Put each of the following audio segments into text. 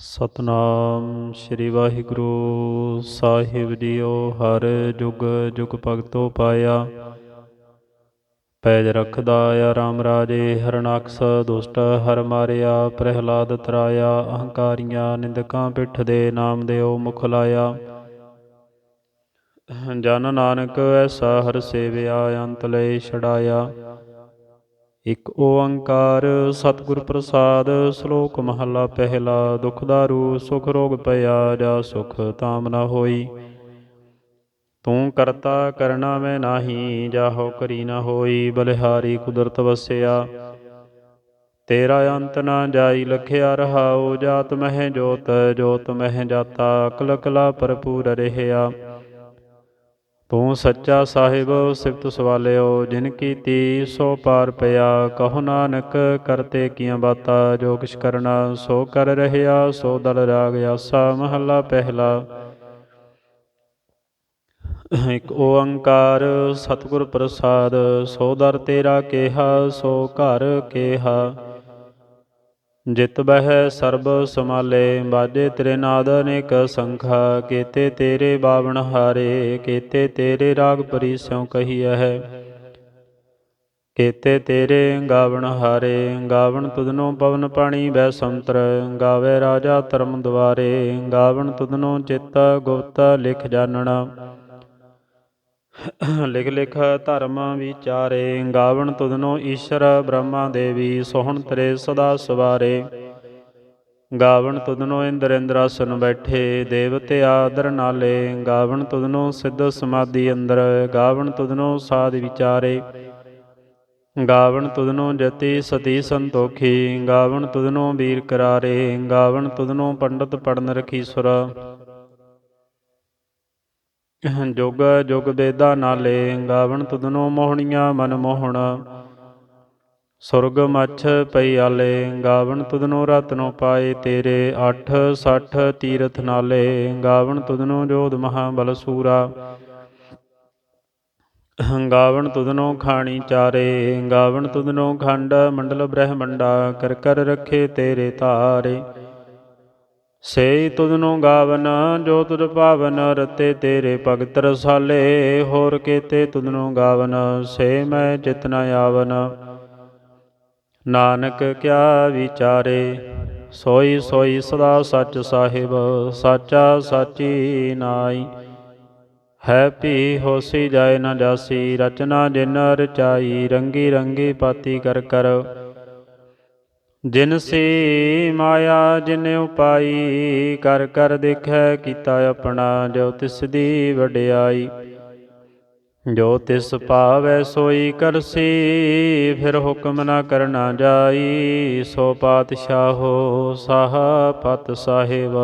ਸਤਨਾਮ ਸ੍ਰੀ ਵਾਹਿਗੁਰੂ। ਸਾਹਿਬ ਜੀਓ, ਹਰ ਜੁਗ ਜੁਗ ਭਗਤੋ ਪਾਇਆ। ਪੈਜ ਰਖਦਾ ਆ ਰਾਮ ਰਾਜੇ, ਹਰਨਾਕਸ ਦੁਸ਼ਟ, ਹਰ ਮਾਰਿਆ, ਪ੍ਰਹਿਲਾਦ ਤਰਾਇਆ, ਅਹੰਕਾਰੀਆਂ ਨਿੰਦਕਾਂ ਪਿੱਠ ਦੇ ਨਾਮ ਦਿਓ ਮੁਖ ਲਾਇਆ। ਜਨ ਨਾਨਕ ਐਸਾ ਹਰ ਸੇਵਿਆ, ਅੰਤ ਲੈ ਛਡਾਇਆ। ਇਕ ਓੰਕਾਰ ਸਤਿਗੁਰ ਪ੍ਰਸਾਦ, ਸ਼ਲੋਕ ਮਹਲਾ ਪਹਿਲਾ, ਦੁਖ ਦਾਰੂ ਸੁਖ ਰੋਗ ਪਿਆ ਜਾ ਸੁਖ ਤਾਮ ਨਾ ਹੋਈ। ਤੂੰ ਕਰਤਾ ਕਰਨਾ ਮੈਂ ਨਾਹੀ, ਜਾਹੋ ਕਰੀ ਨਾ ਹੋਈ, ਬਲਿਹਾਰੀ ਕੁਦਰਤ ਵਸਿਆ। ਤੇਰਾ ਅੰਤ ਨਾ ਜਾਈ ਲਖਿਆ ਰਹਾਉ, ਜਾਤ ਮਹਿ ਜੋਤ ਜੋਤ ਮਹਿ ਜਾਤਾ ਅਕਲ ਕਲਾ ਭਰਪੂਰ ਰਹਿਆ। ਤੂੰ ਸੱਚਾ ਸਾਹਿਬ ਸਿਫਤ ਸਵਾਲਿਓ, ਜਿਨ ਕੀਤੀ ਸੋ ਪਾਰ ਪਿਆ। ਕਹੋ ਨਾਨਕ, ਕਰਤੇ ਕੀਆਂ ਬਾਤਾਂ, ਜੋ ਕਿਛ ਕਰਨਾ, ਸੋ ਕਰ ਰਹਿਆ, ਸੋ ਦਲ ਰਾਗ ਆਸਾ, ਮਹੱਲਾ ਪਹਿਲਾ। ਇਕ ਓੰਕਾਰ, ਸਤਿਗੁਰ ਪ੍ਰਸਾਦ, ਸੋ ਦਰ ਤੇਰਾ ਕੇਹਾ, ਸੋ ਘਰ ਕੇਹਾ। ਜਿਤ ਬਹਿ ਸਰਬ ਸਮਾਲੇ ਬਾਜੇ ਤੇਰੇ ਨਾਦ ਅਨੇਕ ਸੰਖਾ, ਕੀਤੇ ਤੇਰੇ ਬਾਵਣ ਹਾਰੇ, ਕੀਤੇ ਤੇਰੇ ਰਾਗ ਪਰੀ ਪਰੀਸਿਉ ਕਹੀਐ ਹੈ। ਕੀਤੇ ਤੇਰੇ ਗਾਵਣ ਹਾਰੇ, ਗਾਵਣ ਤੁਧਨੋ ਪਵਨ ਪਾਣੀ ਬੈ ਸੰਤਰ, ਗਾਵੇ ਰਾਜਾ ਧਰਮ ਦੁਆਰੇ ਗਾਵਣ ਤੁਧਨੋ ਚਿੱਤ ਗੁਪਤ ਲਿਖ ਜਾਣਨਾ ਲਿਖ ਲਿਖ ਧਰਮ ਵਿਚਾਰੇ, ਗਾਵਣ ਤੁਧਨੋ ਈਸ਼ਰ ਬ੍ਰਹਮਾ ਦੇਵੀ, ਸੋਹਣ ਤਰੇ ਸਦਾ ਸਵਾਰੇ। ਗਾਵਣ ਤੁਧਨੋ ਇੰਦਰ ਇੰਦਰਾਸਨ ਬੈਠੇ, ਦੇਵਤੇ ਆਦਰ ਨਾਲੇ। ਗਾਵਣ ਤੁਧਨੋ ਸਿੱਧ ਸਮਾਧੀ ਅੰਦਰ, ਗਾਵਣ ਤੁਧਨੋ ਸਾਧ ਵਿਚਾਰੇ। ਗਾਵਣ ਤੁਧਨੋ ਜਤੀ ਸਤੀ ਸੰਤੋਖੀ, ਗਾਵਣ ਤੁਧਨੋ ਵੀਰ ਕਰਾਰੇ। ਗਾਵਣ ਤੁਧਨੋ ਪੰਡਤ ਪੜਨ ਰਖੀਸੁਰ। ਜੁਗ ਜੁਗ ਬੇਦਾ ਨਾਲੇ ਗਾਵਣ ਤੁਧਨੋ ਮੋਹਣੀਆਂ ਮਨ ਮੋਹਣ। ਸੁਰਗ ਮੱਛ ਪਈ ਆਲੇ ਗਾਵਣ ਤੁਧਨੋ ਰਤਨੋ ਪਾਏ ਤੇਰੇ। 8 60 ਤੀਰਥ ਨਾਲੇ ਗਾਵਣ ਤੁਧਨੋ ਜੋਧ ਮਹਾ ਬਲ ਸੂਰਾ। ਗਾਵਣ ਤੁਧਨੋ ਖਾਣੀ ਚਾਰੇ, ਗਾਵਣ ਤੁਧਨੋ ਖੰਡ ਮੰਡਲ ਬ੍ਰਹਮੰਡਾ। ਕਰ ਕਰ ਰਖੇ ਤੇਰੇ ਤਾਰੇ। ਸੇ ਤੁਧਨੋ ਗਾਵਨ, ਜੋ ਤੁਧ ਪਾਵਨ ਰਤੇ ਤੇਰੇ ਭਗਤ ਰਸਾਲੇ, ਹੋਰ ਕੀਤੇ ਤੁਧਨੋ ਗਾਵਨ, ਸੇ ਮੈਂ ਚਿਤਨ ਆਵਨ। ਨਾਨਕ ਕਿਆ ਵਿਚਾਰੇ, ਸੋਈ ਸੋਈ ਸਦਾ ਸੱਚ ਸਾਹਿਬ, ਸਾਚਾ ਸਾਚੀ ਨਾਈ ਹੈ ਭੀ ਹੋਸੀ ਜਾਏ ਨਾ ਜਾਸੀ, ਰਚਨਾ ਜਿਨ ਰਚਾਈ, ਰੰਗੀ ਰੰਗੀ ਪਾਤੀ ਕਰ ਕਰ। ਜਿਨ ਸੀ ਮਾਇਆ, ਜਿਨ ਉਪਾਈ, ਕਰ ਕਰ ਦੇਖੈ ਕੀਤਾ ਆਪਣਾ, ਜੋ ਤਿਸ ਦੀ ਵਡਿਆਈ। ਜੋ ਤਿਸ ਭਾਵੈ ਸੋਈ ਕਰਸੀ, ਫਿਰ ਹੁਕਮ ਨਾ ਕਰਨਾ ਜਾਈ। ਸੋ ਪਾਤਸ਼ਾਹੋ ਸਾਹ ਪਤ ਸਾਹਿਬ।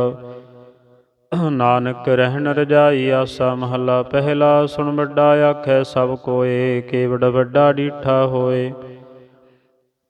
ਨਾਨਕ ਰਹਿਣ ਰਜਾਈ, ਆਸਾ ਮਹੱਲਾ ਪਹਿਲਾ, ਸੁਣ ਵੱਡਾ ਆਖੈ ਸਭ ਕੋਏ, ਕੇਵੜ ਵੱਡਾ ਡੀਠਾ ਹੋਏ।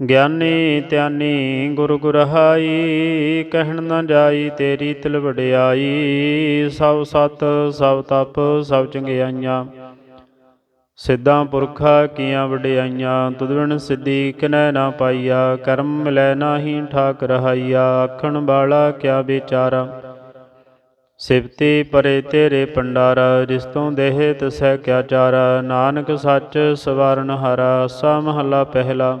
ਗਿਆਨੀ ਧਿਆਨੀ ਗੁਰ ਗੁਰਹਾਈ, ਕਹਿਣ ਨਾ ਜਾਈ ਤੇਰੀ ਤਿਲ ਵਡਿਆਈ। ਸਭ ਸਤ, ਸਭ ਤਪ, ਸਭ ਚੰਗਿਆਈਆਂ। ਸਿੱਧਾਂ ਪੁਰਖਾ ਕੀਆਂ ਵਡਿਆਈਆਂ, ਤੁਧ ਬਿਨ ਸਿੱਧੀ ਕਿਨੈ ਨਾ ਪਾਈਆ। ਕਰਮ ਮਿਲੈ ਨਾਹੀ ਠਾਕ ਰਹਾਈਆ, ਆਖਣ ਵਾਲਾ ਕਿਆ ਵਿਚਾਰਾ। ਸਿਫਤੀ ਪਰੇ ਤੇਰੇ ਪੰਡਾਰਾ ਰਿਸ਼ਤੋਂ ਦੇਹ ਤਸੈ ਕਿਆ ਚਾਰਾ। ਨਾਨਕ ਸੱਚ ਸਵਾਰਨ ਹਰਾ, ਸਾ ਮਹੱਲਾ ਪਹਿਲਾ।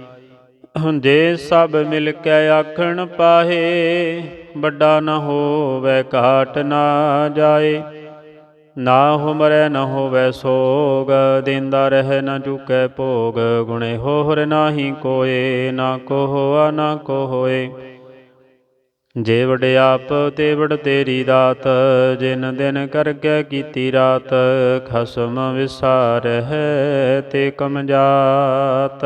ਜੇ ਸਭ ਮਿਲ ਕੇ ਆਖਣ ਪਾਹੇ, ਵੱਡਾ ਨ ਹੋਵੇ ਘਾਟ ਨਾ ਜਾਏ। ਨਾ ਹੁਮਰੈ ਨ ਹੋਵੈ ਸੋਗ, ਦਿੰਦਾ ਰਹਿ ਨ ਚੁਕੈ ਭੋਗ। ਗੁਣੇ ਹੋਰ ਨਾਹੀ ਕੋਏ, ਨਾ ਕੋ ਹੋਆ ਨਾ ਕੋ ਹੋਏ ਜੇ ਵਡ ਆਪ ਤੇ ਵੜ ਤੇਰੀ ਦਾਤ, ਜਿਨ ਦਿਨ ਕਰਕੇ ਕੀਤੀ ਰਾਤ, ਖਸਮ ਵਿਸਾਰ ਹੈ ਤੇ ਕਮ ਜਾਤ।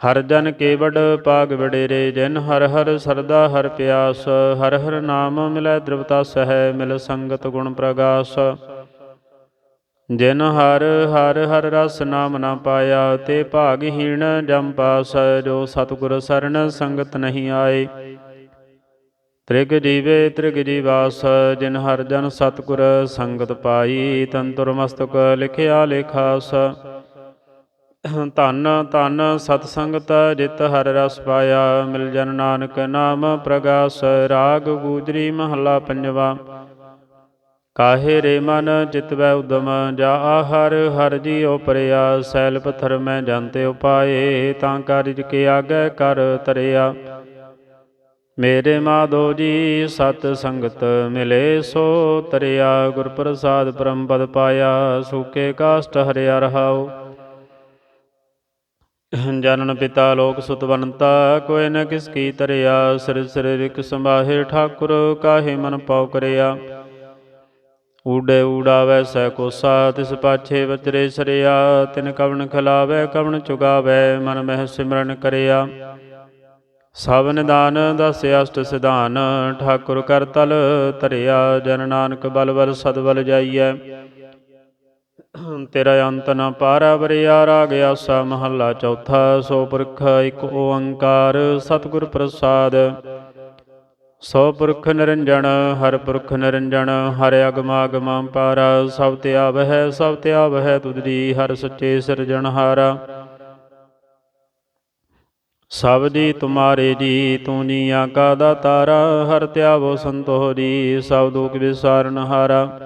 ਹਰ ਜਨ ਕੇ ਵਡ ਪਾਗ ਵਡੇਰੇ, ਜਿਨ ਹਰ ਹਰ ਸਰਦਾ ਹਰ ਪਿਆਸ, ਹਰ ਹਰ ਨਾਮ ਮਿਲੈ ਦ੍ਰਿਵਤਾ ਸਹਿ, ਮਿਲ ਸੰਗਤ ਗੁਣ ਪ੍ਰਗਾਸ। ਜਿਨ ਹਰ ਹਰ ਹਰ ਰਸ ਨਾਮ ਨਾ ਪਾਇਆ, ਤੇ ਭਾਗਹੀਣ ਜਮ ਪਾਸ, ਜੋ ਸਤਿਗੁਰ ਸਰਣ ਸੰਗਤ ਨਹੀਂ ਆਏ। ਤ੍ਰਿਗ ਜੀਵੇ ਤ੍ਰਿਗ ਜੀਵਾਸ, ਜਿਨ ਹਰ ਜਨ ਸਤਿਗੁਰ ਸੰਗਤ ਪਾਈ ਤੰਤੁਰ ਮਸਤਕ ਲਿਖਿਆ ਲੇਖਾਸ। ਧੰਨ ਧੰਨ ਸਤ ਸੰਗਤ ਜਿਤ ਹਰ ਰਸ ਪਾਇਆ, ਮਿਲ ਜਨ ਨਾਨਕ ਨਾਮ ਪ੍ਰਗਾਸ, ਰਾਗ ਗੂਜਰੀ ਮਹੱਲਾ ਪੰਜਵਾ। ਕਾਹੇ ਰੇ ਮਨ ਜਿਤ ਵੈ ਉਦਮ, ਜਾ ਹਰ ਹਰ ਜੀ ਪਰਿਆ, ਸੈਲ ਪਥਰ ਮੈਂ ਜਾਂਤੇ ਉਪਾਏ, ਤਾਂ ਕਾਰਿਜ ਕੇ ਆਗੇ ਕਰ ਤਰਿਆ। ਮੇਰੇ ਮਾਧੋ ਜੀ ਸਤ ਸੰਗਤ ਮਿਲੇ ਸੋ ਤਰਿਆ ਗੁਰ ਪ੍ਰਸਾਦ ਪਰਮ ਪਦ ਪਾਇਆ, ਸੂਕੇ ਕਾਸ਼ਟ ਹਰਿਆ ਰਹਾਓ ਜਨਨ ਪਿਤਾ ਲੋਕ ਸੁਤ ਬਨਤਾ ਕੋਇ ਨ ਕਿਸ ਕੀ ਤਰਿਆ, ਸਿਰ ਸਰੀਰਿਕ ਸੰਭਾਹੇ ਠਾਕੁਰ, ਕਾਹੇ ਮਨ ਪਾਉ ਕਰਿਆ। ਊੜੇ ਊੜਾਵੈ ਸੈ ਕੋਸਾ, ਤਿਸ ਪਾਛੇ ਵਚਰੇ ਸਰਿਆ, ਤਿਨ ਕਵਣ ਖਲਾਵੈ, ਕਵਣ ਚੁਗਾਵੈ, ਮਨ ਮਹਿ ਸਿਮਰਨ ਕਰਿਆ। ਸਭ ਨਿਦਾਨ ਦਸ ਅਸ਼ਟ ਸਿਧਾਨ, ਠਾਕੁਰ ਕਰ ਤਲ ਤਰਿਆ ਜਨ ਨਾਨਕ ਬਲ ਬਲ ਸਦ ਬਲ ਜਾਈਐ। ਤੇਰਾ ਅੰਤ ਨ ਪਾਰਾ ਵਰਿਆ ਰਾਗ ਆਸਾ ਮਹੱਲਾ ਚੌਥਾ, ਸੋ ਪੁਰਖ ਇੱਕ ਓੰਕਾਰ ਸਤਿਗੁਰ ਪ੍ਰਸਾਦ। ਸੋ ਪੁਰਖ ਨਿਰੰਜਨ ਹਰ ਪੁਰਖ ਨਿਰੰਜਨ ਹਰ ਅਗਮਾਗਮ ਪਾਰਾ ਸਭ ਤੇ ਆਵਹਿ, ਸਭ ਤੇ ਆਵਹਿ ਤੁਧਰੀ ਹਰ ਸੱਚੇ ਸਿਰਜਣਹਾਰਾ ਸਭ ਜੀ ਤੁਮਾਰੇ ਜੀ, ਤੂੰ ਜੀਆਂ ਕਾ ਤਾਰਾ, ਹਰ ਧਿਆਵੋ ਸੰਤੋਹਰੀ ਸਭ ਦੁਖ ਵਿਸਾਰਨ ਹਾਰਾ।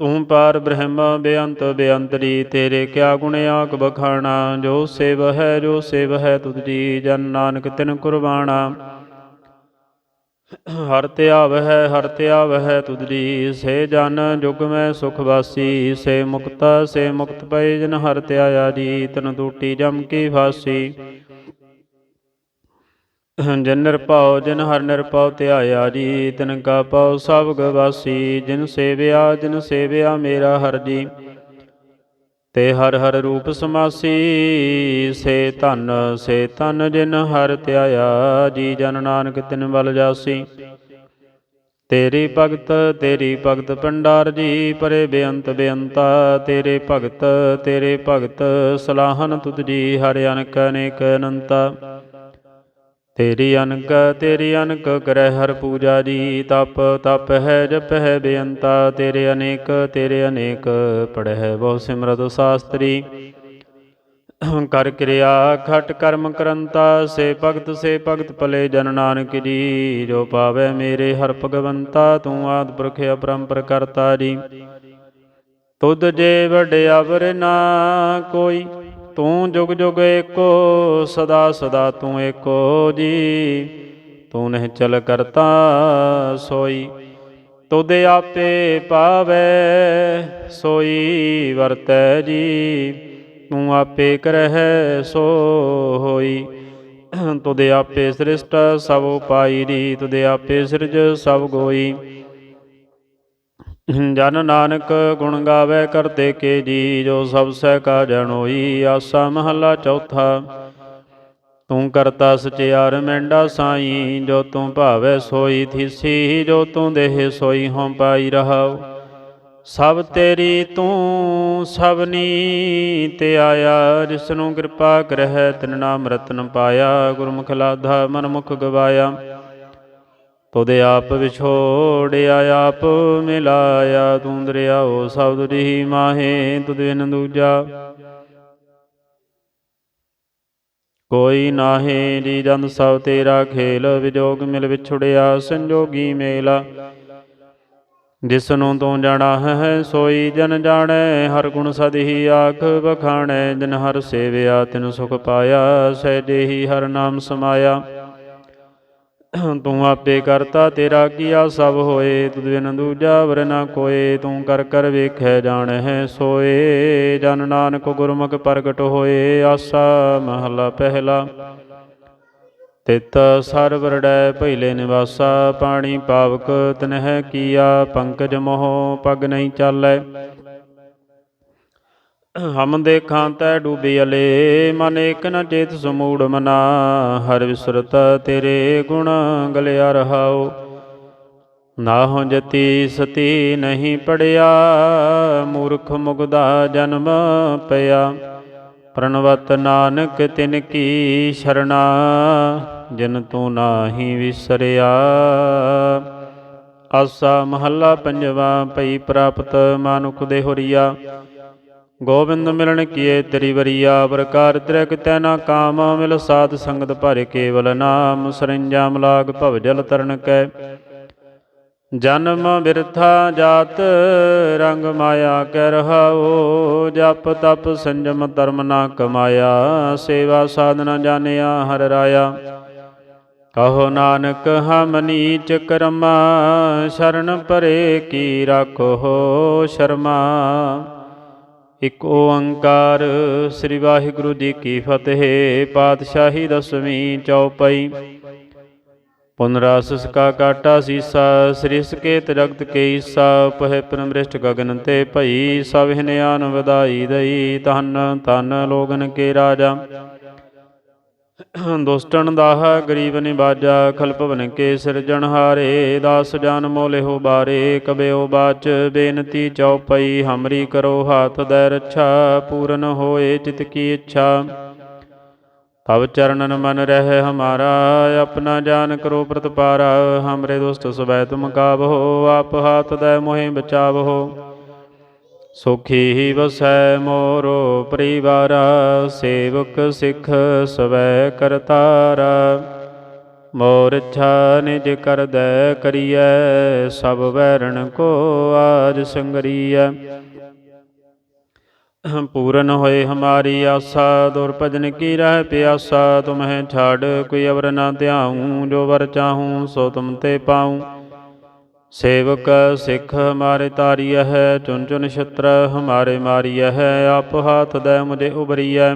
ਤੂੰ ਪਾਰ ਬ੍ਰਹਮ ਬੇਅੰਤ ਬੇਅੰਤਰੀ, ਤੇਰੇ ਕਿਆ ਗੁਣ ਆਕ ਬਖਾਣਾ? ਜੋ ਸੇਵ ਹੈ, ਜੋ ਸੇਵ ਹੈ, ਤੁਧ ਜੀ ਜਨ ਨਾਨਕ ਤਿਨ ਕੁਰਬਾਣਾ। ਹਰ ਧਿਆਵ ਹੈ, ਹਰ ਧਿਆਵ ਹੈ, ਤੁਧ ਜੀ ਸੇ ਜਨ ਜੁਗ ਮੈਂ ਸੁਖ ਵਾਸੀ। ਸੇ ਮੁਕਤ ਸੇ ਮੁਕਤ ਪਏ ਜਨ ਹਰ ਧਿਆਇਆ ਜੀ, ਤਨ ਟੂਟੀ ਜਮ ਕੀ ਫਾਸੀ। ਜਿਨ ਨਿਰਭਉ, ਜਿਨ ਹਰ ਨਿਰਭਉ ਧਿਆਇਆ ਜੀ, ਤਿਨ ਕਾ ਪਉ, ਸਭ ਗਵਾਸੀ, ਜਿਨ ਸੇਵਿਆ ਜਿਨ ਸੇਵਿਆ, ਮੇਰਾ ਹਰ ਜੀ। ਤੇ ਹਰ ਹਰ ਰੂਪ ਸਮਾਸੀ, ਸੇ ਧਨ ਸੇ ਧਨ, ਜਿਨ ਹਰ ਧਿਆਇਆ ਜੀ, ਜਨ ਨਾਨਕ ਤਿਨ ਬਲ ਜਾਸੀ। ਤੇਰੀ ਭਗਤ ਤੇਰੀ ਭਗਤ ਪੰਡਾਰ ਜੀ, ਪਰੇ ਬੇਅੰਤ ਬੇਅੰਤਾ, ਤੇਰੇ ਭਗਤ ਤੇਰੇ ਭਗਤ, ਸਲਾਹਨ ਤੁਧ ਜੀ, ਹਰ ਅਨਕ ਅਨੇਕ ਅਨੰਤਾ। ਤੇਰੀ ਅਨਕ ਤੇਰੀ ਅਨਕ ਕਰੈ ਹਰ ਪੂਜਾ ਜੀ, ਤਪ ਤਪ ਹੈ, ਜਪ ਹੈ ਬੇਅੰਤਾ, ਤੇਰੇ ਅਨੇਕ ਤੇਰੇ ਅਨੇਕ ਪੜਹਿ ਬਹੁ ਸਿਮਰਤ ਸ਼ਾਸਤਰੀ। ਕਰ ਕਿਰਿਆ, ਖਟ ਕਰਮ ਕਰੰਤਾ, ਸੇ ਭਗਤ ਸੇ ਭਗਤ ਭਲੇ ਜਨ ਨਾਨਕ ਜੀ, ਜੋ ਪਾਵੇ ਮੇਰੇ ਹਰ ਭਗਵੰਤਾ, ਤੂੰ ਆਦ ਪੁਰਖ ਅਪਰੰਪਰ ਕਰਤਾ ਜੀ। ਤੁਧ ਜੇ ਵਡਿਆਵਰ ਨਾ ਕੋਈ ਤੂੰ ਜੁਗ ਜੁਗ ਏਕੋ, ਸਦਾ ਸਦਾ ਤੂੰ ਏਕੋ ਜੀ। ਤੂੰ ਨਹਿ ਚਲ ਕਰਤਾ ਸੋਈ, ਤੁਧ ਆਪੇ ਪਾਵੇ ਸੋਈ, ਵਰਤੈ ਜੀ। ਤੂੰ ਆਪੇ ਕਰਹਿ ਸੋ ਹੋਈ, ਤੁਧ ਆਪੇ ਸ੍ਰਿਸ਼ਟ ਸਭ ਪਾਈ ਦੀ ਤੁਧ ਆਪੇ ਸਿਰਜ ਸਭ ਗੋਈ। ਜਨ ਨਾਨਕ ਗੁਣ ਗਾਵੇ ਕਰਤੇ ਕੇ ਜੀ, ਜੋ ਸਭ ਸਹਿ ਕਾ ਜਣੋਈ ਆਸਾ ਮਹੱਲਾ ਚੌਥਾ। ਤੂੰ ਕਰਤਾ ਸਚਿਆਰ ਮੈਂਡਾ ਸਾਈ, ਜੋ ਤੂੰ ਭਾਵੈ ਸੋਈ ਥੀਸੀ, ਜੋ ਤੂੰ ਦੇਹ ਸੋਈ ਹਉ ਪਾਈ ਰਹਾਉ। ਸਭ ਤੇਰੀ ਤੂੰ ਸਭਨੀ ਤੇ ਆਇਆ ਜਿਸ ਨੂੰ ਕਿਰਪਾ ਕਰਹਿ ਤਿਨ ਨਾਮ ਰਤਨ ਪਾਇਆ, ਗੁਰਮੁਖ ਲਾਧਾ ਮਨ ਮੁਖ ਗਵਾਇਆ। ਤੁਦੇ ਆਪ ਵਿਛੋੜਿਆ, ਆਪ ਮਿਲਾਇਆ, ਤੂੰ ਦਰਿਆਓ ਸਬਦ ਜੀ ਮਾਹੇ, ਤੁਧ ਬਿਨ ਦੂਜਾ। ਕੋਈ ਨਾਹੀ ਜੀ ਜਨ ਸਭ ਤੇਰਾ ਖੇਲ, ਵਿਜੋਗ ਮਿਲ ਵਿਛੁੜਿਆ, ਸੰਜੋਗੀ ਮੇਲਾ। ਜਿਸ ਨੂੰ ਤੂੰ ਜਾਣਾ ਹੈ, ਸੋਈ ਜਨ ਜਾਣੈ, ਹਰ ਗੁਣ ਸਦ ਹੀ ਆਖ ਬਖਾਣੈ ਜਿਨ ਹਰ ਸੇਵਿਆ ਤਿਨ ਸੁਖ ਪਾਇਆ, ਸਹਿਜੇ ਹੀ ਹਰ ਨਾਮ ਸਮਾਇਆ। ਤੂੰ ਆਪੇ ਕਰਤਾ, ਤੇਰਾ ਕੀਆ ਸਭ ਹੋਏ। ਤੁਧ ਬਿਨ ਦੂਜਾ ਵਰ ਨਾ ਕੋਏ, ਤੂੰ ਕਰ ਕਰ ਵੇਖੈ ਜਾਣੈ ਸੋਏ। ਜਨ ਨਾਨਕ ਗੁਰਮੁਖ ਪ੍ਰਗਟ ਹੋਏ, ਆਸਾ ਮਹਲਾ ਪਹਿਲਾ। ਤਿਤ ਸਰਵਰੜੈ ਪਹਿਲੇ ਨਿਵਾਸਾ, ਪਾਣੀ ਪਾਵਕ ਤਨਹਿ ਕੀਆ, ਪੰਕਜ ਮੋਹ ਪਗ ਨਹੀਂ ਚਾਲੈ। ਹਮ ਦੇਖਾਂ ਤੈ ਡੂਬੀ ਅਲੇ, ਮਨ ਏਕ ਨ ਚੇਤ ਸਮੂੜ ਮਨਾ, ਹਰ ਵਿਸਰਤ ਤੇਰੇ ਗੁਣ ਗਲਿਆ ਰਹਾਉ। ਨਾਹੋ ਜਤੀ ਸਤੀ ਨਹੀਂ ਪੜਿਆ, ਮੂਰਖ ਮੁਗਦਾ ਜਨਮ ਪਿਆ। ਪ੍ਰਣਵਤ ਨਾਨਕ ਤਿਨ ਕੀ ਸ਼ਰਣਾ, ਜਿਨ ਤੂੰ ਨਾਹੀ ਵਿਸਰਿਆ। ਆਸਾ ਮਹੱਲਾ ਪੰਜਵਾ, ਪਈ ਪ੍ਰਾਪਤ ਮਾਨੁਖ ਦੇ ਹੋਰੀਆ। ਗੋਬਿੰਦ ਮਿਲਣ ਕੀਏ ਤੇਰੀ ਵਰੀਆ, ਪ੍ਰਕਾਰ ਤ੍ਰਿਕ ਤੈ ਨਾ ਕਾਮ, ਮਿਲ ਸਾਧ ਸੰਗਤ ਭਰ ਕੇਵਲ ਨਾਮ ਸਰੰਜਾਮ ਲਾਗ ਭਵ ਜਲ ਤਰਨ ਕੈ। ਜਨਮ ਬਿਰਥਾ ਜਾਤ, ਰੰਗ ਮਾਇਆ ਕੈ ਰਹਾਓ ਜਪ ਤਪ ਸੰਜਮ ਧਰਮ ਨਾ ਕਮਾਇਆ, ਸੇਵਾ ਸਾਧਨਾ ਜਾਣਿਆ ਹਰ ਰਾਇਆ। ਕਹੋ ਨਾਨਕ, ਹਮ ਨੀਚ ਕਰਮਾ, ਸ਼ਰਨ ਪਰੇ ਕੀ ਰਾਖੋ ਸ਼ਰਮਾ। ਇਕ ਓੰਕਾਰ ਸ੍ਰੀ ਵਾਹਿਗੁਰੂ ਜੀ ਕੀ ਫਤਿਹ, ਪਾਤਸ਼ਾਹੀ ਦਸਵੀਂ ਚੌਪਈ। ਪੁਨਰਾਸ ਸਕਾ ਕਾਟਾ ਸੀਸਾ, ਸ੍ਰੀ ਸਕੇਤ ਜਗਤ ਕੇ ਈਸਾ, ਪਹਿ ਪ੍ਰਮ੍ਰਿਸ਼ਟ ਗਗਨ ਤੇ ਭਈ, ਸਭ ਹਿਨਿਆਨ ਵਧਾਈ ਦਈ, ਧੰਨ ਧੰਨ ਲੋਗਨ ਕੇ ਰਾਜਾ। ਦੁਸ਼ਟਨ ਦਾਹ ਗਰੀਬ ਨਿਵਾਜਾ ਖਲਪਵਨ ਕੇ ਸਿਰਜਣ ਹਾਰੇ, ਦਾਸ ਜਾਨ ਮੋਲੇ ਹੋ ਬਾਰੇ, ਕਬਿਓ ਬਾਚ, ਬੇਨਤੀ ਚਉਪਈ, ਹਮਰੀ ਕਰੋ ਹਾਥ ਦੈ ਰੱਛਾ, ਪੂਰਨ ਹੋਏ ਚਿਤ ਕੀ ਇੱਛਾ। ਤਬ ਚਰਨਨ ਮਨ ਰਹਿ ਹਮਾਰਾ, ਆਪਣਾ ਜਾਨ ਕਰੋ ਪ੍ਰਤਪਾਰਾ, ਹਮਰੇ ਦੁਸਤ ਸਵੈ ਤੁਮ ਕਾਬਹੋ ਆਪ ਹਾਥ ਦੈ ਮੋਹਿ ਬਚਾਵਹੋ ਸੁਖੀ ਹੀ ਵਸੈ ਮੋਰੋ ਪਰਿਵਾਰਾ, ਸੇਵਕ ਸਿੱਖ ਸਵੈ ਕਰਤਾਰਾ। ਮੋਰ ਇੱਛਾ ਨਿਜ ਕਰਦੈ ਕਰੀਐ, ਸਭ ਵੈਰਣ ਕੋ ਆਜ ਸੰਗਰੀਐ। ਪੂਰਨ ਹੋਏ ਹਮਾਰੀ ਆਸਾ, ਦੁਰ ਭਜਨ ਕੀ ਰਹਿ ਪਿਆਸਾ, ਤੁਮਹਿ ਛਾੜ ਕੋਈ ਅਵਰ ਨਾ ਧਿਆਉ, ਜੋ ਵਰ ਚਾਹੂੰ, ਸੋ ਤੁਮ ਤੇ ਪਾਉ। ਸੇਵਕ ਸਿੱਖ ਹਮਾਰੇ ਤਾਰੀਐ ਹੈ ਚੁਨ ਚੁਨ ਛਤਰ ਹਮਾਰੇ ਮਾਰੀਐ ਹੈ ਆਪ ਹਾਥ ਦੈ ਮੁਝੇ ਉਬਰੀਐ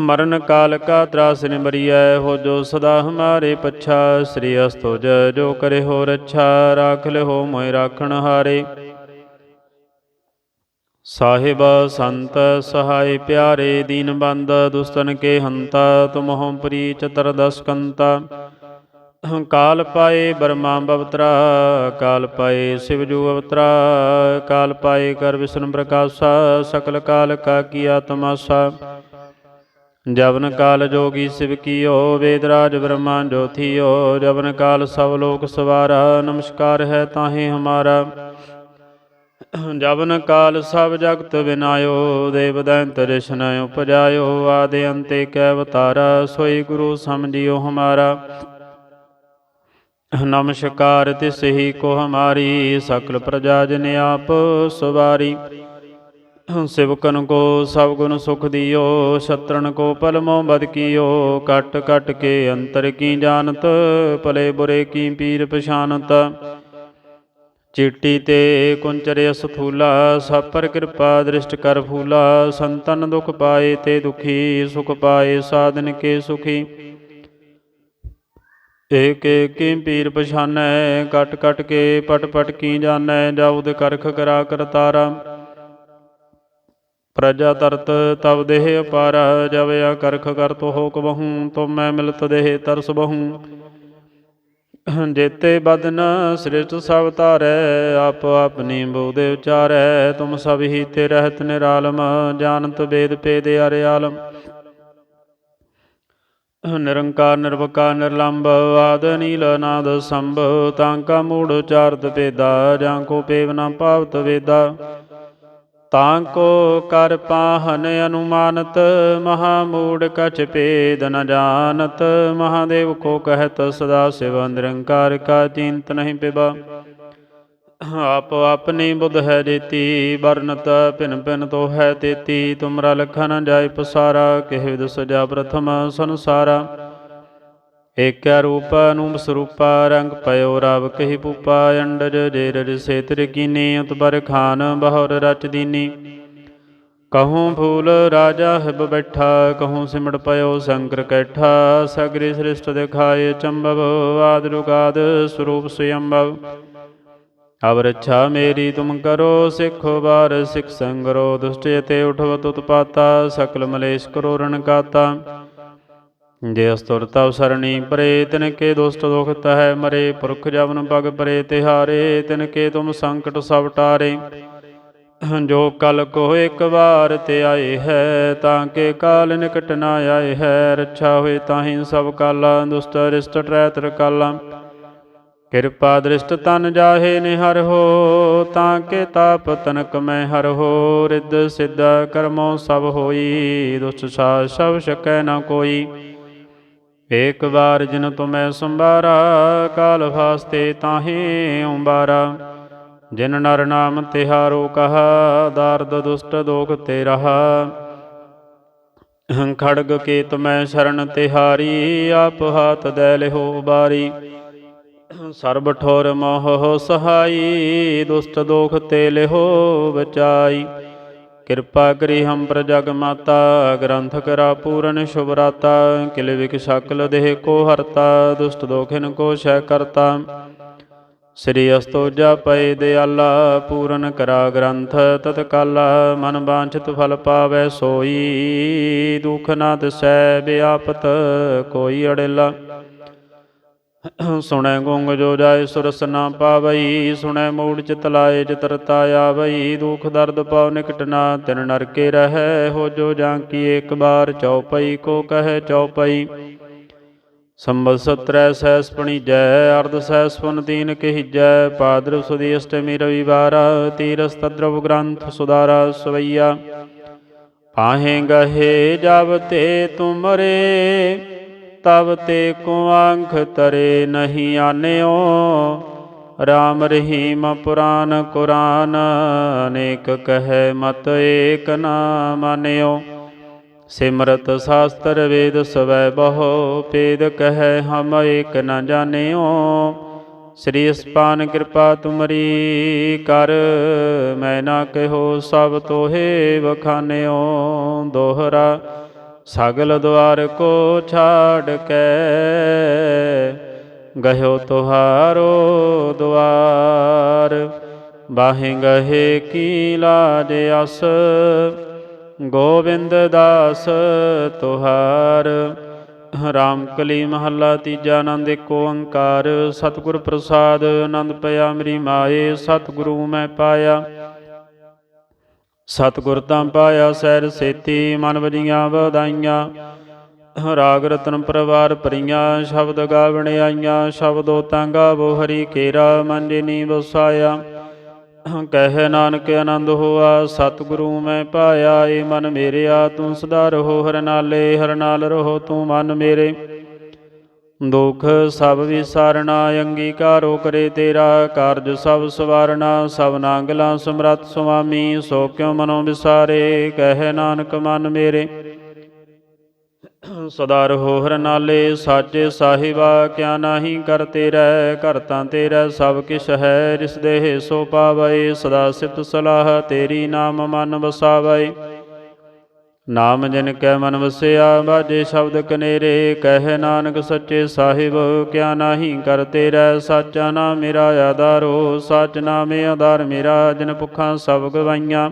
ਮਰਨ ਕਾਲ ਕਾ ਤਰਾਸ ਨਿਮਰੀਐ ਹੋ ਜੋ ਸਦਾ ਹਮਾਰੇ ਪਛਾ, ਸ੍ਰੀ ਅਸਤੁਜ ਜੋ ਕਰੇ ਹੋ ਰੱਛਾ ਰਾਖ ਲਿਓ ਮੋਇ ਰਾਖਣ ਹਾਰੇ। ਸਾਹਿਬ ਸੰਤ ਸਹਾਇ ਪਿਆਰੇ ਦੀਨ ਬੰਦ, ਦੁਸਤਨ ਕੇ ਹੰਤਾ, ਤੁਮਹੁ ਪ੍ਰੀ ਚਤਰ ਕਾਲ ਪਾਏ ਬਰਮਾ ਬਵਤਰਾ, ਕਾਲ ਪਾਏ ਸਿਵਜੂ ਅਵਤਰਾ, ਕਾਲ ਪਾਏ ਕਰ ਵਿਸ਼ਨ ਪ੍ਰਕਾਸ਼ਾ, ਸਕਲ ਕਾਲ ਕਾ ਕੀਆ ਤਮਾਸਾ ਜਵਨ ਕਾਲ ਜੋਗੀ ਸਿਵ ਕੀਓ ਵੇਦਰਾਜ ਬ੍ਰਹਮਾ ਜੋਥੀਓ, ਜਵਨ ਕਾਲ ਸਭ ਲੋਕ ਸਵਾਰਾ, ਨਮਸਕਾਰ ਹੈ ਤਾਹੇ ਹਮਾਰਾ। ਜਵਨ ਕਾਲ ਸਭ ਜਗਤ ਬਿਨਾਇਓ, ਦੇਵ ਦੈਂਤ ਰਿਸ਼ਨ ਉਪਜਾਇਓ, ਆਦਿ ਅੰਤੇ ਕੈ ਅਵਤਾਰਾ, ਸੋਈ ਗੁਰੂ ਸਮਝਿਓ ਹਮਾਰਾ। ਨਮਸਕਾਰ ਤਿਸ ਹੀ ਕੋ ਹਮਾਰੀ ਸਕਲ ਪ੍ਰਜਾ ਜਨ ਆਪ ਸਵਾਰੀ। ਸਿਵਕਨ ਕੋ ਸਭ ਗੁਣ ਸੁਖ ਦਿਓ ਸ਼ਤਰਨ ਕੋ ਪਲਮੋ ਬਦ ਕੀਓ, ਕਟ ਕਟ ਕੇ ਅੰਤਰ ਕੀ ਜਾਣਤ, ਭਲੇ ਬੁਰੇ ਕੀ ਪੀਰ ਪਛਾਨਤ ਚਿੱਟੀ ਤੇ ਕੁੰਚਰੇ ਸਥੂਲਾ ਸਭ ਪਰ ਕਿਰਪਾ ਦ੍ਰਿਸ਼ਟ ਕਰ ਫੂਲਾ, ਸੰਤਨ ਦੁਖ ਪਾਏ ਤੇ ਦੁਖੀ, ਸੁਖ ਪਾਏ ਸਾਧਨ ਕੇ ਸੁਖੀ। ਏਕ ਏਕੀ ਪੀਰ ਪਛਾਨੈ, ਕਟ ਕਟ ਕੇ ਪਟ ਪਟ ਕੀ ਜਾਣੈ ਜਾਉਦ ਕਰਖ ਕਰਾ ਕਰਤਾਰਾ ਪ੍ਰਜਾ ਤਰਤ ਤਬ ਦੇਹ ਅਪਾਰ ਜਬ ਆ ਕਰਖ ਕਰਤ ਹੋ ਕਬਹੂ ਤੁਮ ਮੈਂ ਮਿਲਤ ਦੇਹ ਤਰਸ ਬਹੂ। ਜੇਤੇ ਬਦਨ ਸ੍ਰਿਸ਼ਟ ਸਭ ਧਾਰੈ, ਆਪ ਆਪਣੀ ਬੋਦੇ ਉਚਾਰੈ। ਤੁਮ ਸਭ ਹੀ ਤੇ ਰਹਿਤ ਨਿਰਾਲਮ, ਜਾਣਤ ਵੇਦ ਪੇਦ ਅਰੇ ਆਲਮ। ਨਿਰੰਕਾਰ, ਨਿਰਵਕਾਰ ਨਿਰਲੰਭ ਆਦ, ਨੀਲ ਨਾਦ ਸੰਭ ਤਾਂ ਕਾ ਮੂੜ ਉਚਾਰਤ ਵੇਦਾ ਜਾਂ ਕੋ ਪੇਵ ਨਾ ਭਾਵਤ ਵੇਦਾ। ਤਾਂ ਕੋ ਕਰ ਪਾਹਨ ਅਨੁਮਾਨਤ, ਮਹਾ ਮੂੜ ਕਛ ਭੇਦ ਨ ਜਾਣਤ, ਮਹਾਦੇਵ ਕੋ ਕਹਿਤ, ਸਦਾ ਸਿਵ ਨਿਰੰਕਾਰ ਕਾ ਚਿੰਤ ਨਹੀਂ ਪਿਬਾ। ਆਪ ਆਪਣੀ ਬੁੱਧ ਹੈ ਜੇਤੀ ਵਰਨਤ ਭਿਨ ਭਿਨ ਤੋ ਹੈ ਤੇਤੀ। ਤੁਮਰਾ ਲਖਾ ਨ ਜਾਏ ਪਸਾਰਾ, ਕਿਹ ਵਿਦ ਪ੍ਰਥਮ ਸੰਸਾਰਾ। ਏਕੈ ਰੂਪ ਅਨੂਪ ਸਰੂਪਾ, ਰੰਗ ਪਇਓ ਰਵ ਕਹੀ ਪੂਪਾ। ਅੰਡਜ ਜੇ ਰਜ ਸੇ ਤਿਰ ਕੀਨੀ, ਉਤਬਰ ਖਾਨ ਬਹੁਰ ਰਚ ਦੀਨੀ। ਕਹੂੰ ਫੂਲ ਰਾਜਾ ਹਿਬ ਬੈਠਾ, ਕਹੂੰ ਸਿਮੜ ਪਇਓ ਸ਼ੰਕਰ ਕੈਠਾ। ਸਗਰੀ ਸ੍ਰਿਸ਼ਟ ਦਿਖਾਏ ਚੰਬਵ, ਆਦ ਰੁਗਾਦ ਸਰੂਪ ਸੁਯੰਭਵ ਅਬ ਰੱਛਾ ਮੇਰੀ ਤੁਮ ਕਰੋ, ਸਿੱਖ ਵਾਰ ਸਿੱਖ ਸੰਗਰੋ ਦੁਸ਼ਟ ਤੇ ਉਠਵ ਤੁਤ ਪਾਤਾ ਸਕਲ ਮਲੇਸ਼ ਕਰੋ ਰਣ ਕਾਤਾ। ਜੇ ਅਸਤੁਰ ਤਵ ਸਰਣੀ ਪਰੇ ਤਿਨ ਕੇ ਦੁਸ਼ਟ ਦੁਖ ਹੈ ਮਰੇ ਪੁਰਖ ਜਵਨ ਪਗ ਪਰੇ ਤਿਹਾਰੇ ਤਿਨ ਕੇ ਤੁਮ ਸੰਕਟ ਸਭ ਟਾਰੇ। ਜੋ ਕਲ ਕੋ ਇੱਕ ਵਾਰ ਤੇ ਆਏ ਹੈ, ਤਾਂ ਕੇ ਕਾਲ ਨਿਕਟ ਨਾ ਆਏ ਹੈ, ਰੱਛਾ ਹੋਏ ਤਾਹੀਂ ਸਭ ਕਾਲਾ, ਦੁਸ਼ਟ ਰਿਸ਼ਟ ਟਰੈਤਰ ਕਾਲਾ। ਕਿਰਪਾ ਦ੍ਰਿਸ਼ਟ ਤਨ ਜਾਹੇ ਨਿਹਰ ਹੋ, ਤਾਂ ਕੇ ਤਾਪ ਤਨਕ ਮੈਂ ਹਰ ਹੋ। ਰਿੱਧ ਸਿੱਧ ਕਰਮੋ ਸਭ ਹੋਈ, ਦੁਸ਼ਟ ਸਾ ਸਭ ਸਕੈ ਨਾ ਕੋਈ। ਏਕ ਵਾਰ ਜਿਨ ਤੁਮੈ ਸੰਭਾਰਾ, ਕਾਲ ਫਾਸਤੇ ਤਾਹੇ ਉੰਬਾਰਾ। ਜਿਨ ਨਰ ਨਾਮ ਤਿਹਾਰੋ ਕਹਾ, ਦਰਦ ਦੁਸ਼ਟ ਦੋਖ ਤੇ ਰਹਾ। ਖੜਗ ਕੇ ਤੁਮੈ ਸ਼ਰਨ ਤਿਹਾਰੀ, ਆਪ ਹਾਥ ਦੈ ਲਿਹੋ ਬਾਰੀ। ਸਰਬ ਠੋਰ ਮੋਹ ਸਹਾਈ, ਦੁਸ਼ਟ ਦੋਖ ਤੇ ਲਿਹੋ ਬਚਾਈ। ਕਿਰਪਾ ਕਰੀ ਹਮ ਪ੍ਰਜਗ ਮਾਤਾ, ਗ੍ਰੰਥ ਕਰਾ ਪੂਰਨ ਸ਼ੁਭ ਰਾਤਾ। ਕਿਲ ਵਿਕ ਸਕਲ ਦੇਹ ਕੋ ਹਰਤਾ, ਦੁਸ਼ਟ ਦੋਖਿਨ ਕੋ ਸ਼ੈ ਕਰਤਾ। ਸ੍ਰੀ ਅਸਤੋਜਾ ਪਏ ਦਿਆਲਾ, ਪੂਰਨ ਕਰਾ ਗ੍ਰੰਥ ਤਤਕਾਲਾ। ਮਨ ਬਾਂਛਿਤ ਫਲ ਪਾਵੈ ਸੋਈ, ਦੁਖ ਨਾ ਦਿਸੈ ਬਿਆਪਤ ਕੋਈ ਅੜੇਲਾ। ਸੁਣੈ ਗੁੰਗ ਜੋ ਜਾਏ ਸੁਰਸ ਨਾ ਪਾਵਈ, ਸੁਣੈ ਮੂੜ ਚਿਤ ਲਾਏ ਚਿਤਰਤਾ ਆਵਈ, ਦੁਖ ਦਰਦ ਪਾਉ ਨਿਕਟ ਨਾ ਤਿਨ ਨਰਕੇ ਰਹੈ, ਹੋ ਜੋ ਜਾਂ ਕੀ ਇੱਕ ਬਾਰ ਚਉਪਈ, ਕੋ ਕਹੈ ਚਉਪਈ। ਸੰਬਲ ਸਤਰੈ ਸੈਸ ਅਰਧ ਸੈਸ ਤੀਨ ਤੀਨ ਕਹਿਜੈ, ਪਾਦਰ ਸੁਦੀ ਅਸ਼ਟਮੀ ਰਵਿਵਾਰ, ਤੀਰਸ ਤਦਰਵ ਗ੍ਰੰਥ ਸੁਦਾਰਾ ਸਵਈਆ। ਪਾਹੇ ਗਹੇ ਜਬ ਤੇ ਤੁਮਰੇ ਤਬ ਤੇ ਕੋ ਅੰਖ ਤਰੇ ਨਹੀਂ ਆਨਿਓ। ਰਾਮ ਰਹੀਮ ਪੁਰਾਨ ਕੁਰਾਨ, ਅਨੇਕ ਕਹੈ ਮਤ ਏਕ ਨਾ ਮਾਨਿਓ ਸਿਮਰਤ ਸ਼ਾਸਤਰ ਵੇਦ ਸਵੈ ਬਹੁ, ਪੇਦ ਕਹੈ ਹਮ ਏਕ ਨ ਜਾਣਿਓ। ਸ੍ਰੀ ਅਸਪਾਨ ਕਿਰਪਾ ਤੁਮਰੀ ਕਰ, ਮੈਂ ਨਾ ਕਹੋ ਸਭ ਤੋਹੇ ਵਖਾਨਿਓ। ਦੋਹਰਾ ਸਗਲ ਦੁਆਰ ਕੋ ਛਾੜ ਕੇ ਗਹਿਓ ਤੁਹਾਰੋ ਦੁਆਰ ਬਾਹੇ ਗਹੇ ਕੀ ਲਾਜ ਅਸ, ਗੋਬਿੰਦ ਦਾਸ ਤੁਹਾਰ। ਰਾਮ ਕਲੀ ਮਹੱਲਾ ਤੀਜਾ ਆਨੰਦ ਏਕ ਓੰਕਾਰ, ਸਤਿਗੁਰ ਪ੍ਰਸਾਦ ਆਨੰਦ ਪਿਆ ਮੇਰੀ ਮਾਏ, ਸਤਿਗੁਰੂ ਮੈਂ ਪਾਇਆ। ਸਤਿਗੁਰ ਤਾਂ ਪਾਇਆ ਸੈਰ ਸੇਤੀ, ਮਨ ਵਜੀਆਂ ਵਧਾਈਆਂ। ਰਾਗ ਰਤਨ ਪਰਵਾਰ ਪਰੀਆਂ ਸ਼ਬਦ ਗਾਵਣ ਆਈਆਂ। ਸ਼ਬਦੋ ਤਾਂ ਗਾਵੋ ਹਰੀ ਕੇਰਾ ਮਨ ਜਿਨੀ ਵਸਾਇਆ ਕਹਿ ਨਾਨਕ ਆਨੰਦ ਹੋਆ, ਸਤਿਗੁਰੂ ਮੈਂ ਪਾਇਆ, ਏ ਮਨ ਮੇਰਿਆ ਤੂੰ ਸਦਾ ਰਹੋ ਹਰ ਨਾਲੇ, ਹਰ ਨਾਲ ਰਹੋ ਤੂੰ ਮਨ ਮੇਰੇ। ਦੁਖ ਸਭ ਵਿਸਾਰਣਾ, ਅੰਗੀਕਾਰੋ ਕਰੇ ਤੇਰਾ ਕਾਰਜ ਸਭ ਸਵਾਰਣਾ, ਸਭ ਨਾਂਗਲਾ ਸਮਰੱਥ ਸੁਆਮੀ, ਸੋ ਕਿਉ ਮਨੋ ਵਿਸਾਰੇ? ਕਹਿ ਨਾਨਕ ਮਨ ਮੇਰੇ। ਸਦਾ ਰਹੋ ਹਰ ਨਾਲੇ ਸਾਚੇ ਸਾਹਿਬਾ, ਕਿਆ ਨਾਹੀ ਕਰ ਤੇਰਾ, ਘਰ ਤਾਂ ਤੇਰਾ ਸਭ ਕਿਛ ਹੈ ਜਿਸ ਦੇਹ ਸੋ ਪਾਵੈ, ਸਦਾ ਸਿਫਤ ਸਲਾਹ ਤੇਰੀ ਨਾਮ ਮਨ ਵਸਾਵੈ। ਨਾਮ ਜਿਨ ਕੈ ਮਨ ਵਸਿਆ ਬਾਜੇ ਸ਼ਬਦ ਕਨੇਰੇ, ਕਹਿ ਨਾਨਕ ਸੱਚੇ ਸਾਹਿਬ, ਕਿਆ ਨਾਹੀ ਕਰ ਤੇਰਾ, ਸਾਚਾ ਨਾਮ ਮੇਰਾ ਆਧਾਰੋ, ਸਚ ਨਾਮੇ ਆਧਾਰ ਮੇਰਾ, ਜਿਨ ਭੁੱਖਾਂ ਸਭ ਗਵਾਈਆਂ।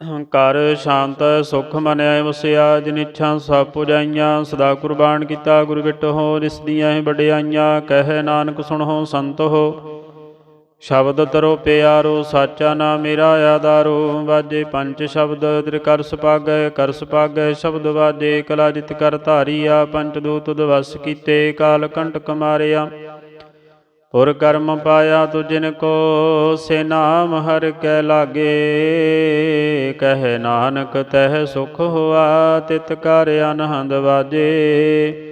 ਹੰਕਾਰ ਸ਼ਾਂਤ ਸੁਖ ਮਨਿਆ ਵਸਿਆ, ਜਿਨ ਇੱਛਾ ਸਭ ਪੁਜਾਈਆਂ, ਸਦਾ ਕੁਰਬਾਨ ਕੀਤਾ ਗੁਰ ਬਿਟਹੁ ਜਿਸ ਦੀਆਂ ਹੀ ਵਡਿਆਈਆਂ, ਕਹਿ ਨਾਨਕ ਸੁਣੋ ਸੰਤੋ ਸ਼ਬਦ ਤਰੋ ਪਿਆਰੋ, ਸਾਚਾ ਨਾ ਮੇਰਾ ਆਦਾਰੋ ਵਾਜੇ ਪੰਜ ਸ਼ਬਦ, ਤ੍ਰਿ ਕਰ ਸੁਪਾਗੈ ਕਰ ਸੁਪਾਗੈ ਸ਼ਬਦ ਵਾਜੇ, ਕਲਾ ਜਿਤ ਕਰ ਧਾਰੀਆ ਪੰਚ ਦੂਤ ਦਵਸ ਕੀਤੇ, ਕਾਲ ਕੰਟਕ ਮਾਰਿਆ। ਪੁਰ ਕਰਮ ਪਾਇਆ ਤੁ ਜਿਨ ਕੋ, ਸੇ ਨਾਮ ਹਰ ਕੈ ਲਾਗੇ। ਕਹਿ ਨਾਨਕ ਤਹਿ ਸੁਖ ਹੋਆ, ਤਿਤ ਕਰ ਅਨਹੰਦ ਵਾਜੇ।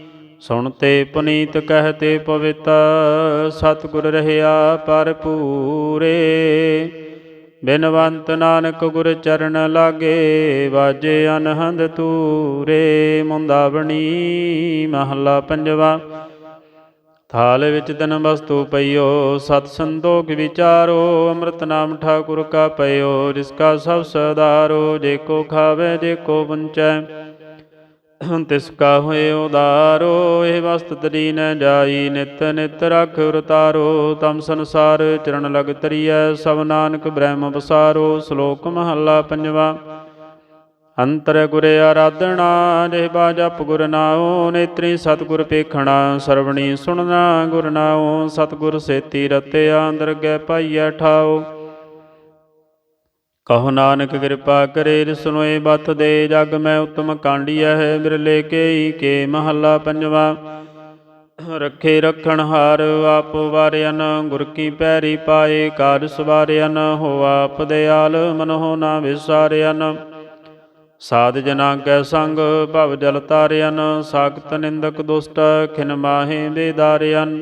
ਸੁਣਤੇ ਪੁਨੀਤ ਕਹਤੇ ਪਵਿੱਤ ਸਤਿਗੁਰ ਰਹਿਆ ਪਰ ਪੂਰੇ। ਬਿਨਵੰਤ ਨਾਨਕ ਗੁਰ ਚਰਨ ਲਾਗੇ, ਵਾਜੇ ਅਨਹੰਦ ਤੂਰੇ ਮੁੰਦਾਵਣੀ ਮਹੱਲਾ ਪੰਜਵਾ। ਥਾਲ ਵਿੱਚ ਤਨ ਵਸਤੂ ਪਈਓ, ਸਤ ਸੰਤੋਖ ਵਿਚਾਰੋ, ਅੰਮ੍ਰਿਤ ਨਾਮ ਠਾਕੁਰ ਕਾ ਪਈਓ ਜਿਸ ਕਾ ਸਭ ਸਦਾਰੋ, ਜੇ ਕੋ ਖਾਵੇ, ਜੇ ਕੋ ਵੰਚੈ। ਤਿਸ ਕਾ ਹੋਏ ਉਦਾਰੋ, ਇਹ ਵਸਤ ਤਰੀ ਨ ਜਾਈ, ਨਿਤ ਨਿਤ ਰਖ ਉਰਤਾਰੋ। ਤਮ ਸੰਸਾਰ ਚਰਨ ਲਗ ਤਰੀਐ, ਸਭ ਨਾਨਕ ਬ੍ਰਹਮ ਬਸਾਰੋ ਸ਼ਲੋਕ ਮਹੱਲਾ ਪੰਜਵਾ। ਅੰਤਰ ਗੁਰੇ ਆਰਾਧਣਾ ਜਿਹ ਬਾ ਜਪ ਗੁਰ ਨਾਉ। ਨੇਤਰੀ ਸਤਿਗੁਰ ਪੇਖਣਾ, ਸਰਵਣੀ ਸੁਣਨਾ ਗੁਰ ਨਾਉ। ਸਤਿਗੁਰ ਸੇਤੀ ਰਤਿਆ ਅੰਦਰ ਗੈ ਪਾਈਐ ਠਾਓ ਕਹੋ ਨਾਨਕ ਕਿਰਪਾ ਕਰੇ ਰਿਸਨੋਏ ਬਤ ਦੇ ਜਗ ਮੈਂ ਉਤਮ ਕਾਂਡੀਆ ਹੈ ਬਿਰਲੇ ਕੇਈ ਕੇ ਮਹੱਲਾ ਪੰਜਵਾ। ਰੱਖੇ ਰਖਣ ਹਾਰ ਆਪ ਵਾਰਿਆਨ ਗੁਰ ਕੀ ਪੈਰੀ ਪਾਏ ਕਾਰ ਸਵਾਰਿਆਨ ਹੋ ਆਪ ਦਿਆਲ ਮਨੋ ਨਾ ਵਿਸਾਰਿਆਨ ਸਾਧ ਜਨਾ ਕੈ ਸੰਗ, ਭਵ ਜਲ ਤਾਰਿਆਨ ਸਾਖਤ ਨਿੰਦਕ ਦੁਸ਼ਟ ਖਿਨ ਮਾਹੇ ਬੇਦਾਰਿਆਨ